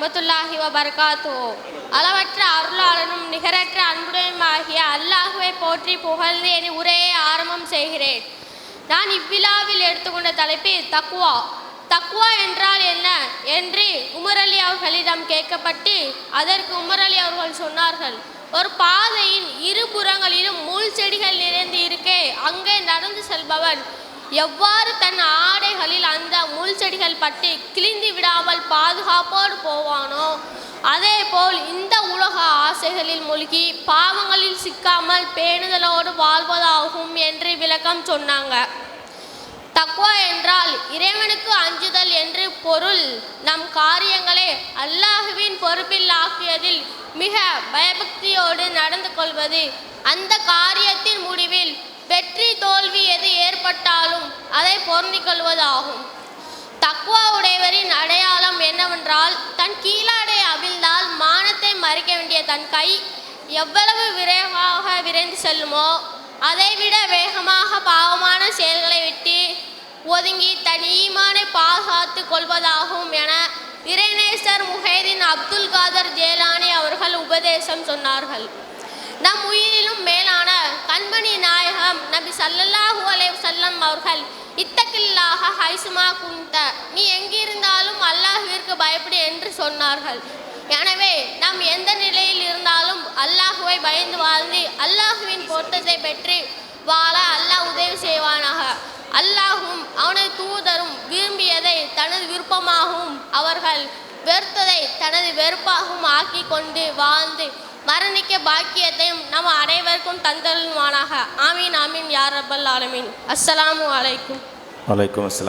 வரஹ்மத்துல்லாஹி வபர்காத்தோ அளவற்ற அருளாளனும் நிகரற்ற அன்புடையுமாகிய அல்லாஹுவை போற்றி புகழ்ந்து என் உரையை ஆரம்பம் செய்கிறேன். நான் இவ்விழாவில் எடுத்துக்கொண்ட தலைப்பு தக்குவா தக்குவா என்றால் என்ன என்று உமர் அலி அவர்களிடம் கேட்கப்பட்டு அதற்கு உமர் அலி அவர்கள் சொன்னார்கள் ஒரு பாதையின் இருபுறங்களிலும் முள் செடிகள் நிறைந்து இருக்கே அங்கே நடந்து செல்பவன். எவ்வாறு தன் ஆடைகளில் அந்த முள் செடிகள் பட்டு கிழிந்து விடாமல் பா ஆசைகளில் மூழ்கி பாவங்களில் சிக்காமல் பேணுதலோடு வாழ்வதாகும் என்று விளக்கம் சொன்னாங்க. தக்குவா என்றால் இறைவனுக்கு அஞ்சுதல் என்று பொருள். நம் காரியங்களை அல்லாஹுவின் பொறுப்பில் ஆக்கியதில் மிக பயபக்தியோடு நடந்து கொள்வது. அந்த காரியத்தின் முடிவில் வெற்றி தோல்வி எது ஏற்பட்டாலும் அதை பொருந்திக் கொள்வதாகும். தக்குவா உடையவரின் மறைக்க வேண்டிய தன் கை எவ்வளவு விரைவாக விரைந்து செல்லுமோ அதைவிட வேகமாக பாவமான செயல்களை விட்டு ஒதுங்கி தன் ஈமானை பாதுகாத்து கொள்வதாகும் என இறைநேசர் முஹைதீன் அப்துல் காதர் ஜேலானி அவர்கள் உபதேசம் சொன்னார்கள். நம் உயிரிலும் மேலான கண்மணி நாயகம் நபி சல்லல்லாஹு அலே சல்லம் அவர்கள் இத்தக்கில்லாக ஹைசுமா குந்த நீ எங்கிருந்தாலும் அல்லாஹுவிற்கு பயப்படு என்று சொன்னார்கள் எனவே நாம் எந்த நிலையில் இருந்தாலும் அல்லாஹுவை பயந்து வாழ்ந்து அல்லாஹுவின் பொருத்தத்தை பெற்று வாழ அல்லாஹ் உதவி செய்வானாக. அல்லாஹும் அவனது தூதரும் விரும்பியதை தனது விருப்பமாகவும் அவர்கள் வெறுத்ததை தனது வெறுப்பாகவும் ஆக்கி கொண்டு வாழ்ந்து மரணிக்க பாக்கியத்தையும் நம் அனைவருக்கும் தந்தருள்வானாக. ஆமீன் ஆமீன் யார் ரப்பல் ஆலமீன். அஸ்ஸலாமு அலைக்கும். வலைக்கம் அஸ்லாம்